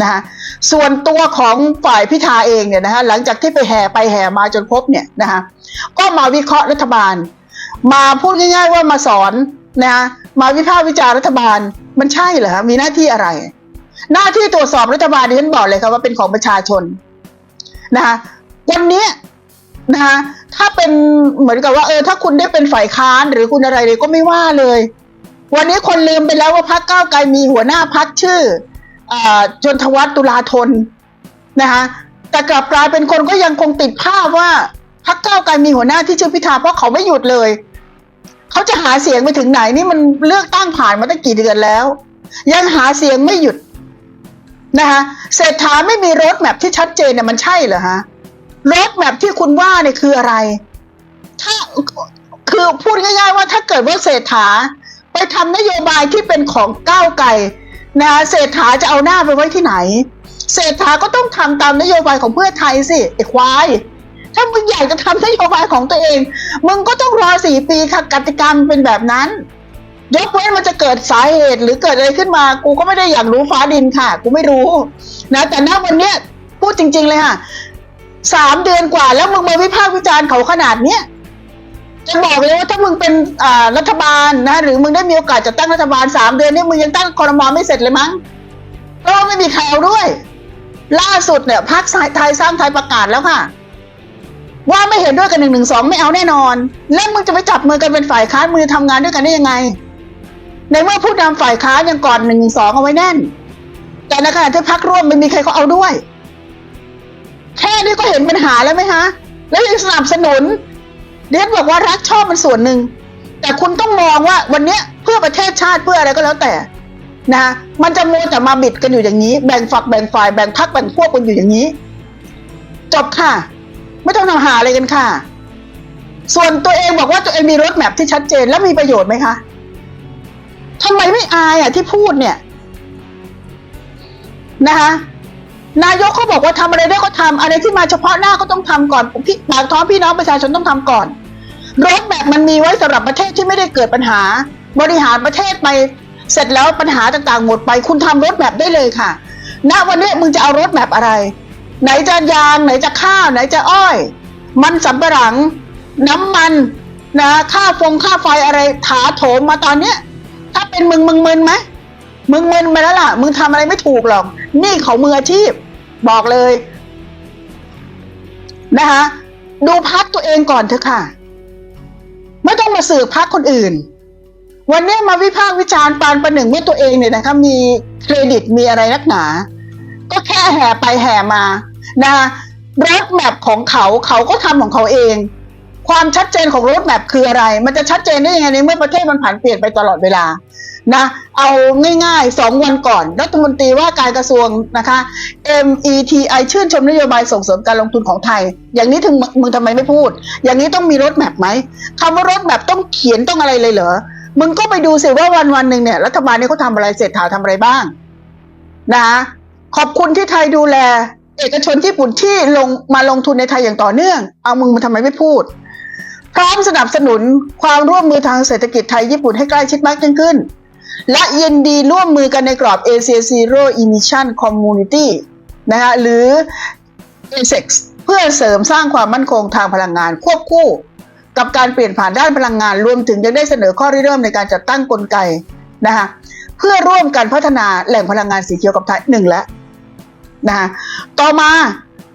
นะฮะส่วนตัวของฝ่ายพิธาเองเนี่ยนะฮะหลังจากที่ไปแห่ไปแห่มาจนพบเนี่ยนะฮะก็มาวิเคราะห์รัฐบาล มาพูดง่าย ๆ ว่ามาสอนนะะมาวิพากษ์วิจารณ์รัฐบาลมันใช่เหรอฮะมีหน้าที่อะไร หน้าที่ตรวจสอบรัฐบาลดิฉันบอกเลยครับว่าเป็นของประชาชนนะคะวันนี้นะคะถ้าเป็นเหมือนกับว่าเออถ้าคุณได้เป็นฝ่ายค้านหรือคุณอะไรเลยก็ไม่ว่าเลย วันนี้คนลืมไปแล้วว่าพรรคก้าวไกลมีหัวหน้าพรรคชื่อ จนทวัฒตุลาธนนะคะแต่กลับกลายเป็นคนก็ยังคงติดภาพว่าพรรคก้าไกลมีหัวหน้าที่ชื่อพิธาเพราะเขาไม่หยุดเลยเขาจะหาเสียงไปถึงไหนนี่มันเลือกตั้งผ่านมาตั้งกี่เดือนแล้ว ยังหาเสียงไม่หยุดนะคะเศรษฐาไม่มีรถแมพที่ชัดเจนเนี่ยมันใช่เหรอฮะรถแมพที่คุณว่าเนี่ยคืออะไร ถ้าคือพูดง่ายๆว่าถ้าเกิดว่าเศรษฐาไปทำนโยบายที่เป็นของก้าวไกล นะเศรษฐาจะเอาหน้าไปไว้ที่ไหน เศรษฐาก็ต้องทำตามนโยบายของเพื่อไทยสิไอ้ควายถ้ามึงอยากจะทำนโยบายของตัวเอง มึงก็ต้องรอสี่ปีค่ะกติกรรมเป็นแบบนั้นยกเว้นมันจะเกิดสาเหตุหรือเกิดอะไรขึ้นมา กูก็ไม่ได้อยากรู้ฟ้าดินค่ะ กูไม่รู้ นะ แต่ณวันเนี้ยพูดจริง ๆ เลยค่ะสามเดือนกว่าแล้วมึงมาวิพากษ์วิจารณ์เขาขนาดเนี้ย จะบอกเลยว่าถ้ามึงเป็นรัฐบาลนะหรือมึงได้มีโอกาสจะตั้งรัฐบาลสามเดือนนี่มึงยังตั้งคอรมอไม่เสร็จเลยมั้งเพราะว่าไม่มีใครเอาด้วย ล่าสุดเนี่ยพรรคไทยสร้างไทยประกาศแล้วค่ะ ว่าไม่เห็นด้วยกันหนึ่งหนึ่งสองไม่เอาแน่นอน แล้วมึงจะไปจับมือกันเป็นฝ่ายค้านมือทำงานด้วยกันได้ยังไง ในเมื่อผู้นำฝ่ายค้านยังก่อนหนึ่งสองเอาไว้แน่น แต่ในขณะที่พรรคร่วมไม่มีใครเขาเอาด้วย แค่นี้ก็เห็นปัญหาแล้วไหมฮะแล้วยังสนับสนุน เดียนบอกว่ารักชอบมันส่วนหนึ่ง แต่คุณต้องมองว่าวันเนี้ยเพื่อประเทศชาติเพื่ออะไรก็แล้วแต่นะมันจะโมัวแต่มาบิดกันอยู่อย่างนี้ แบ่งฝักแบ่งฝ่ายแบ่งพรรคแบ่งพวกกันอยู่อย่างนี้ จบค่ะ ไม่ต้องทำหาอะไรกันค่ะ ส่วนตัวเองบอกว่าตัวเองมีรถแมพที่ชัดเจนแล้วมีประโยชน์ไหมคะทำไมไม่อายอะที่พูดเนี่ยนะคะ นายกเขาบอกว่าทำอะไรได้ก็ทำอะไรที่มาเฉพาะหน้าก็ต้องทำก่อนพี่ปากท้องพี่น้องประชาชนต้องทำก่อนรถแบบมันมีไว้สำหรับประเทศที่ไม่ได้เกิดปัญหา บริหารประเทศไปเสร็จแล้วปัญหาต่างๆหมดไป คุณทำรถแบบได้เลยค่ะ ณวันนี้มึงจะเอารถแบบอะไร ไหนจะยางไหนจะข้าว ไหนจะอ้อย มันสำปะหลัง น้ำมันนะค่าฟงค่าไฟอะไรถาโถมมาตอนเนี้ย ถ้าเป็นมึงมึงมึนไหมมึงมึนไปแล้วล่ะ มึงทำอะไรไม่ถูกหรอกนี่เขามืออาชีพ บอกเลย นะคะ ดูพักตัวเองก่อนเถอะค่ะ ไม่ต้องมาสืบพักคนอื่น วันนี้มาวิพากษ์วิจารณ์ปานประหนึ่งว่าตัวเองเนี่ยนะคะมีเครดิตมีอะไรนักหนา ก็แค่แห่ไปแห่มา นะคะรถแมพของเขาเขาก็ทำของเขาเอง ความชัดเจนของรถแมพคืออะไร มันจะชัดเจนได้ยังไงในเมื่อประเทศมันผันเปลี่ยนไปตลอดเวลานะเอาง่ายๆสองวันก่อน รัฐมนตรีว่าการกระทรวงนะคะ METI ชื่นชมนโยบายส่งเสริมการลงทุนของไทย อย่างนี้ถึงมึงทำไมไม่พูด อย่างนี้ต้องมีรถแมพไหมคำว่ารถแมพต้องเขียนต้องอะไรเลยเหรอมึงก็ไปดูสิว่าวันวันหนึ่งเนี่ยรัฐบาลนี้เขาทำอะไรเศรษฐาทำอะไรบ้างนะขอบคุณที่ไทยดูแล เอกชนญี่ปุ่นที่ลงมาลงทุนในไทยอย่างต่อเนื่อง เอามึงมาทำไมไม่พูด พร้อมสนับสนุนความร่วมมือทางเศรษฐกิจไทยญี่ปุ่นให้ใกล้ชิดมากยิ่งขึ้น และยินดีร่วมมือกันในกรอบ Asia Zero Emission Community นะคะหรือ ASEX เพื่อเสริมสร้างความมั่นคงทางพลังงานควบคู่ กับการเปลี่ยนผ่านด้านพลังงานรวมถึงยังได้เสนอข้อริเริ่มในการจัดตั้งกลไกนะคะเพื่อร่วมกันพัฒนาแหล่งพลังงานสีเขียวกับไทยหนึ่งแล้วนะคะต่อมา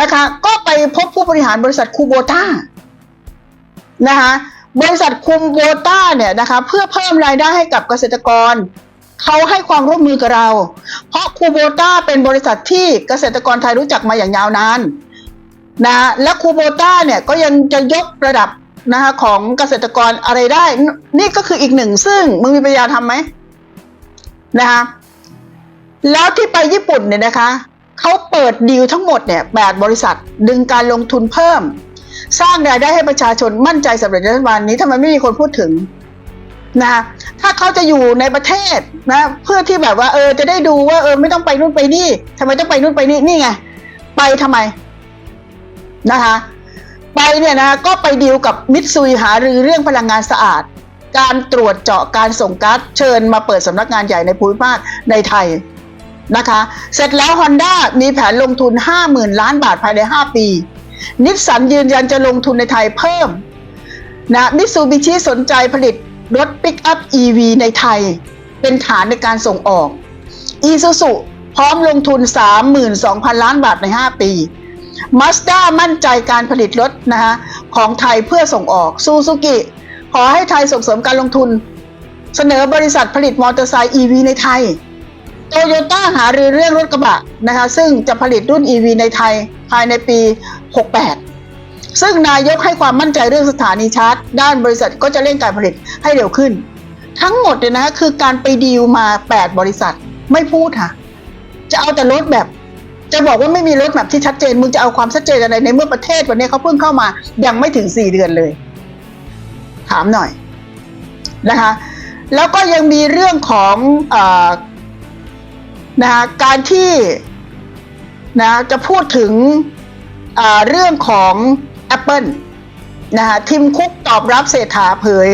นะคะก็ไปพบผู้บริหารบริษัทคูโบต้า นะคะบริษัทคุมโบต้าเนี่ยนะคะเพื่อเพิ่มรายได้ให้กับเกษตรกรเขาให้ความร่วมมือกับเรา เพราะคูโบต้าเป็นบริษัทที่เกษตรกรไทยรู้จักมาอย่างยาวนานนะและคูโบต้าเนี่ยก็ยังจะยกระดับนะคะของเกษตรกรอะไรได้ นี่ก็คืออีกหนึ่งซึ่งมึงมีปัญญาทำไหมนะคะแล้วที่ไปญี่ปุ่นเนี่ยนะคะเขาเปิดดีลทั้งหมดเนี่ยแบริษัทดึงการลงทุนเพิ่ม สร้างรายได้ให้ประชาชนมั่นใจสำหรับรัฐบาลนี้ทำไมไม่มีคนพูดถึงนะถ้าเขาจะอยู่ในประเทศนะ เพื่อที่แบบว่า เออจะได้ดูว่าเออไม่ต้องไปนู่นไปนี่ทำไมต้องไปนู่นไปนี่นี่ไงไปทำไมนะคะไปเนี่ยนะก็ไปดีลกับมิตซุยหารือเรื่องพลังงานสะอาด การตรวจเจาะการส่งก๊าซเชิญมาเปิดสำนักงานใหญ่ในภูมิภาคในไทยนะคะ เสร็จแล้ว Honda มีแผนลงทุน 50,000 ล้านบาทภายใน 5 ปี นิสสันยืนยันจะลงทุนในไทยเพิ่มนะมิซูบิชิสนใจผลิตรถปิกอัพ EV ในไทย เป็นฐานในการส่งออกอีซูซุพร้อมลงทุน 32,000 ล้านบาทใน 5 ปีมาสด้ามั่นใจการผลิตรถนะคะของไทยเพื่อส่งออกซูซูกิขอให้ไทยส่งเสริมการลงทุน เสนอบริษัทผลิตมอเตอร์ไซค์ EV ในไทยโตโยต้าหารือเรื่องรถกระบะนะคะซึ่งจะผลิตรุ่น EV ในไทยภายในปี 68 ซึ่งนายกให้ความมั่นใจเรื่องสถานีชาร์จ ด้านบริษัทก็จะเร่งการผลิตให้เร็วขึ้น ทั้งหมดเนี่ยนะคือการไปดีลมา 8 บริษัทไม่พูดค่ะ จะเอาแต่รถแบบ จะบอกว่าไม่มีรถแบบที่ชัดเจน มึงจะเอาความชัดเจนอะไรในเมื่อประเทศวันนี้เขาเพิ่งเข้ามายังไม่ถึง 4 เดือนเลย ถามหน่อยนะคะ แล้วก็ยังมีเรื่องของอนะคะการที่นะจะพูดถึง เรื่องของ Apple นะคะทิมคุกตอบรับเศรษฐาเผย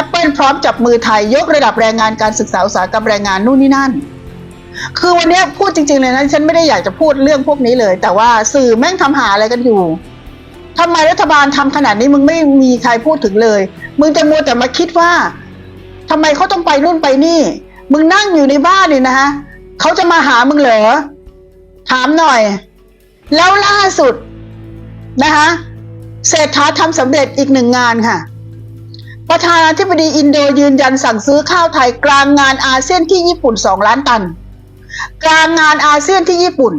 Apple พร้อมจับมือไทยยกระดับแรงงานการศึกษาอุตสาหกรรมแรงงานนู่นนี่นั่น คือวันนี้พูดจริง ๆ เลยนะฉันไม่ได้อยากจะพูดเรื่องพวกนี้เลย แต่ว่าสื่อแม่งทำหาอะไรกันอยู่ทำไมรัฐบาลทำขนาดนี้มึงไม่มีใครพูดถึงเลย มึงจะมัวแต่มาคิดว่าทำไมเขาต้องไปนู่นไปนี่ มึงนั่งอยู่ในบ้านนี่นะฮะเขาจะมาหามึงเหรอถามหน่อย แล้วล่าสุดนะคะเศรษฐาทำสำเร็จอีกหนึ่งงานค่ะ ประธานาธิบดีอินโดยืนยันสั่งซื้อข้าวไทยกลางงานอาเซียนที่ญี่ปุ่นสองล้านตัน กลางงานอาเซียนที่ญี่ปุ่น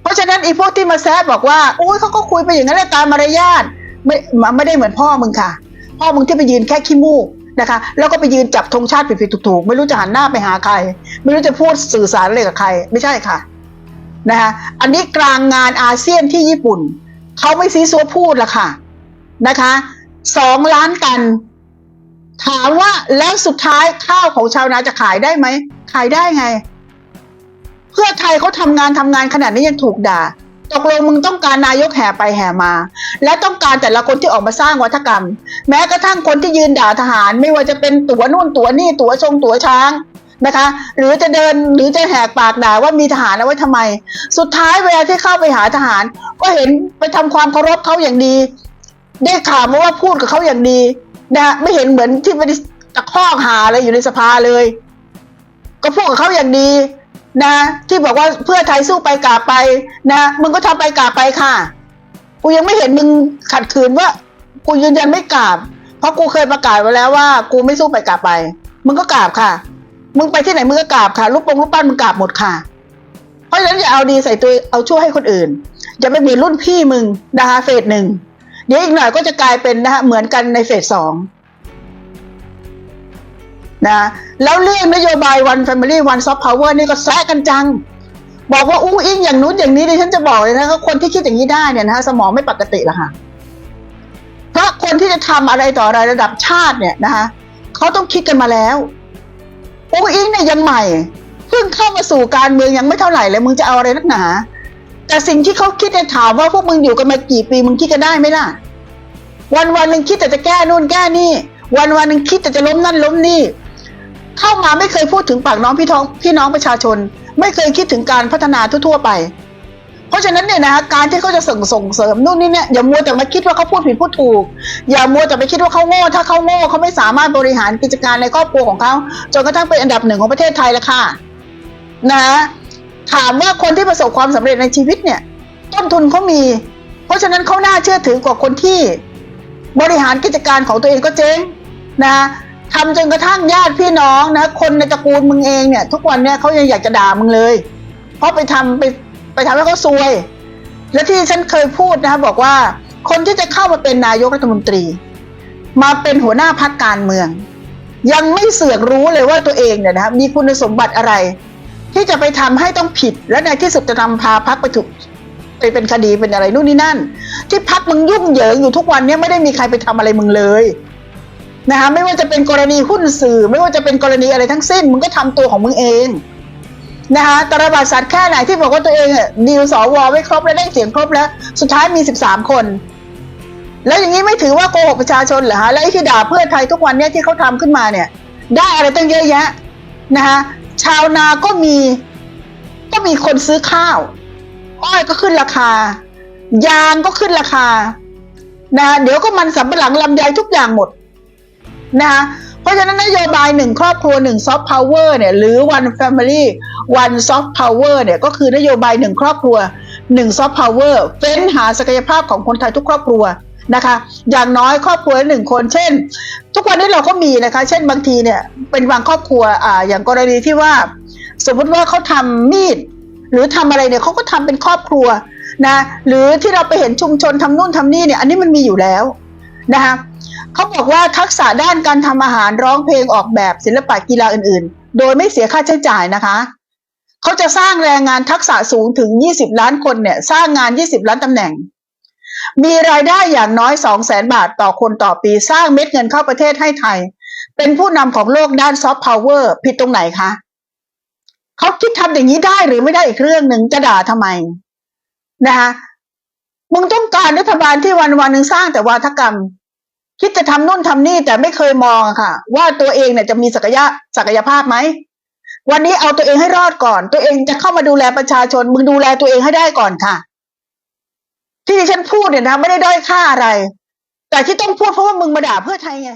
เพราะฉะนั้นไอ้พวกที่มาแซะบอกว่าโอ้ยเขาก็คุยไปอย่างนั้นแหละตามมารยาทไม่ไม่ได้เหมือนพ่อมึงค่ะ พ่อมึงที่ไปยืนแค่ขี้มูกนะคะแล้วก็ไปยืนจับธงชาติผิดๆถูกๆ ไม่รู้จะหันหน้าไปหาใคร ไม่รู้จะพูดสื่อสารอะไรกับใคร ไม่ใช่ค่ะ นะคะอันนี้กลางงานอาเซียนที่ญี่ปุ่น เขาไม่ซีซัวพูดละค่ะนะคะสองล้านตัน ถามว่าแล้วสุดท้ายข้าวของชาวนาจะขายได้ไหม ขายได้ไง เพื่อไทยเขาทำงานทำงานขนาดนี้ยังถูกด่าตกลงมึงต้องการนายกแห่ไปแห่มา และต้องการแต่ละคนที่ออกมาสร้างวัฒกรรม แม้กระทั่งคนที่ยืนด่าทหาร ไม่ว่าจะเป็นตัวนู่นตัวนี่ตัวชงตัวช้าง นะคะ หรือจะเดินหรือจะแหกปากด่าว่ามีทหารเอาไว้ทำไม สุดท้ายเวลาที่เข้าไปหาทหาร ก็เห็นไปทำความเคารพเขาอย่างดี ได้ข่าวมาว่าพูดกับเขาอย่างดีนะไม่เห็นเหมือนที่ไปตะคอกหาอะไรอยู่ในสภาเลย ก็พูดกับเขาอย่างดีนะที่บอกว่าเพื่อไทยสู้ไปกาบไปนะมึงก็ทำไปกาบไปค่ะ กูยังไม่เห็นมึงขัดขืนว่า กูยืนยันไม่กราบ เพราะกูเคยประกาศไว้แล้วว่า กูไม่สู้ไปกาบไป มึงก็กราบค่ะ มึงไปที่ไหนมึงก็กราบค่ะลูกปงลูกปั้นมึงกราบหมดค่ะ เพราะฉะนั้นอย่าเอาดีใส่ตัวเอาชั่วให้คนอื่นอย่าไปมือนรุ่นพี่มึงนะคะเฟสหนึ่งเดี๋ยวอีกหน่อยก็จะกลายเป็นนะฮะเหมือนกันในเฟสสองนะแล้วเรื่องนโยบาย One Family One Soft Power นี่ก็แซะกันจัง บอกว่าอุ้งอิงอย่างนู้นอย่างนี้ดิฉันจะบอกเลยนะคนที่คิดอย่างนี้ได้เนี่ยนะฮะสมองไม่ปกติละค่ะเพราะคนที่จะทำอะไรต่ออะไรระดับชาติเนี่ยนะคะเขาต้องคิดกันมาแล้ว อุ้งอิงเนี่ยยังใหม่เพิ่งเข้ามาสู่การเมืองยังไม่เท่าไหร่เลยมึงจะเอาอะไรนักหนา แต่สิ่งที่เขาคิดเนี่ยถามว่าพวกมึงอยู่กันมากี่ปีมึงคิดกันได้ไหมล่ะ วันวันหนึ่งคิดแต่จะแก้นู่นแก้นี่ วันวันหนึ่งคิดแต่จะล้มนั่นล้มนี่ เข้ามาไม่เคยพูดถึงปากน้องพี่ท้องพี่น้องประชาชน ไม่เคยคิดถึงการพัฒนาทั่วๆไป เพราะฉะนั้นเนี่ยนะการที่เขาจะส่งส่งเสริมนู่นนี่เนี่ยอย่ามัวแต่มาคิดว่าเขาพูดผิดพูดถูก อย่ามัวแต่ไปคิดว่าเขาโง่ ถ้าเขาโง่เขาไม่สามารถบริหารกิจการในครอบครัวของเขาจนกระทั่งเป็นอันดับหนึ่งของประเทศไทยแล้วค่ะนะถามว่าคนที่ประสบความสำเร็จในชีวิตเนี่ยต้นทุนเขามี เพราะฉะนั้นเขาน่าเชื่อถือกว่าคนที่บริหารกิจการของตัวเองก็เจ๊งนะทำจนกระทั่งญาติพี่น้องนะ คนในตระกูลมึงเองเนี่ย ทุกวันเนี่ยเขายังอยากจะด่ามึงเลย เพราะไปทำไป ไปทำให้เขาซวย และที่ฉันเคยพูดนะบอกว่า คนที่จะเข้ามาเป็นนายกรัฐมนตรี มาเป็นหัวหน้าพักการเมือง ยังไม่เสือกรู้เลยว่าตัวเองเนี่ยนะครับมีคุณสมบัติอะไร ที่จะไปทำให้ต้องผิด และในที่สุดจะนำพาพักไปถูกไปเป็นคดีเป็นอะไรนู่นนี่นั่น ที่พักมึงยุ่งเหยิงอยู่ทุกวันเนี้ไม่ได้มีใครไปทำอะไรมึงเลยนะคะไม่ว่าจะเป็นกรณีหุ้นสื่อ ไม่ว่าจะเป็นกรณีอะไรทั้งสิ้น มึงก็ทำตัวของมึงเอง นะคะตระบาดสัตว์แค่ไหนที่บอกว่าตัวเองดีลสวไว้ครบแล้วได้เสียงครบแล้ว สุดท้ายมีสิบสามคน แล้วอย่างนี้ไม่ถือว่าโกหกประชาชนเหรอฮะและไอ้ที่ด่าเพื่อไทยทุกวันเนี้ยที่เขาทำขึ้นมาเนี่ย ได้อะไรตั้งเยอะแยะนะคะชาวนาก็มีก็มีคนซื้อข้าวอ้อยก็ขึ้นราคา ยางก็ขึ้นราคานะเดี๋ยวก็มันสำปะหลังลำไยทุกอย่างหมดนะคะ เพราะฉะนั้นนโยบายหนึ่งครอบครัวหนึ่งซอฟต์พาวเวอร์เนี่ยหรือ one family one soft power เนี่ยก็คือนโยบายหนึ่งครอบครัวหนึ่งซอฟต์พาวเวอร์เฟ้นหาศักยภาพของคนไทยทุกครอบครัวนะคะ อย่างน้อยครอบครัวหนึ่งคน เช่น ทุกวันนี้เราก็มีนะคะ เช่นบางทีเนี่ยเป็นบางครอบครัวอ่าอย่างกรณีที่ว่า สมมติว่าเขาทำมีด หรือทำอะไรเนี่ยเขาก็ทำเป็นครอบครัวนะหรือที่เราไปเห็นชุมชนทำนู่นทำนี่เนี่ยอันนี้มันมีอยู่แล้วนะคะ เขาบอกว่าทักษะด้านการทำอาหารร้องเพลงออกแบบศิลปะกีฬาอื่นๆ โดยไม่เสียค่าใช้จ่ายนะคะเขาจะสร้างแรงงานทักษะสูงถึง 20 ล้านคนเนี่ย สร้างงาน 20 ล้านตำแหน่ง มีรายได้อย่างน้อย 2 0 0แสนบาทต่อคนต่อปี สร้างเม็ดเงินเข้าประเทศให้ไทย เป็นผู้นำของโลกด้านซอฟต์พาวเวอร์ผิดตรงไหนคะเขาคิดทำอย่างนี้ได้หรือไม่ได้อีกเรื่องหนึ่งจะด่าทำไมนะคะมึงต้องการรัฐบาลที่วันวันหนึ่งสร้างแต่วาทกรรม คิดจะทำนู่นทำนี่แต่ไม่เคยมองค่ะ ว่าตัวเองเนี่ยจะมีศักยะศักยภาพไหมวันนี้เอาตัวเองให้รอดก่อน ตัวเองจะเข้ามาดูแลประชาชน มึงดูแลตัวเองให้ได้ก่อนค่ะ ที่ดิฉันพูดเนี่ยนะ ไม่ได้ด้อยค่าอะไร แต่ที่ต้องพูดเพราะว่ามึงมาด่าเพื่อไทยไง